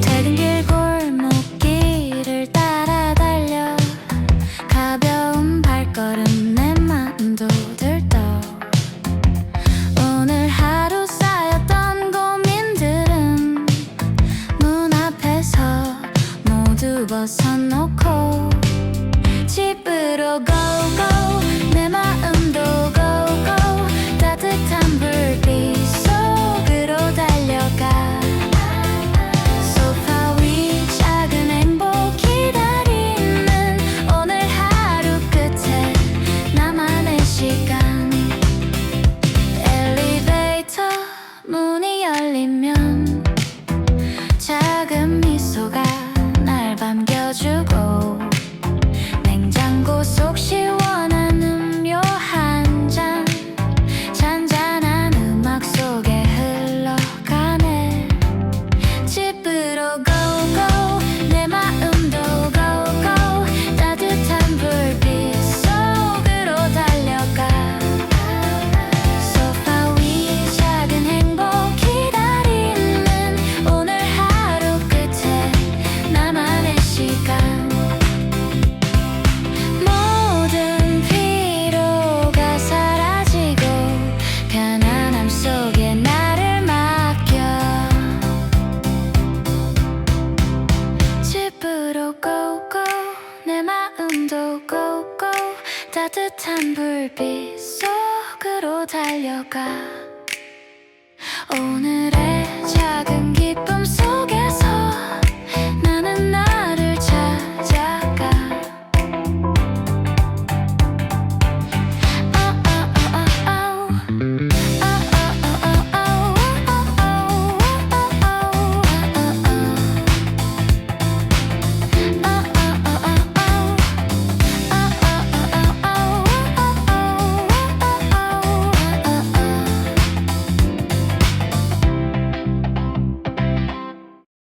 퇴근 길 골목길을 따라 달려. 가벼운 발걸음 내 마음도 들떠. 오늘 하루 쌓였던 고민들은 문 앞에서 모두 벗어놓 속 시원 도 고고 따뜻한 불빛 속으로 달려가. 오늘의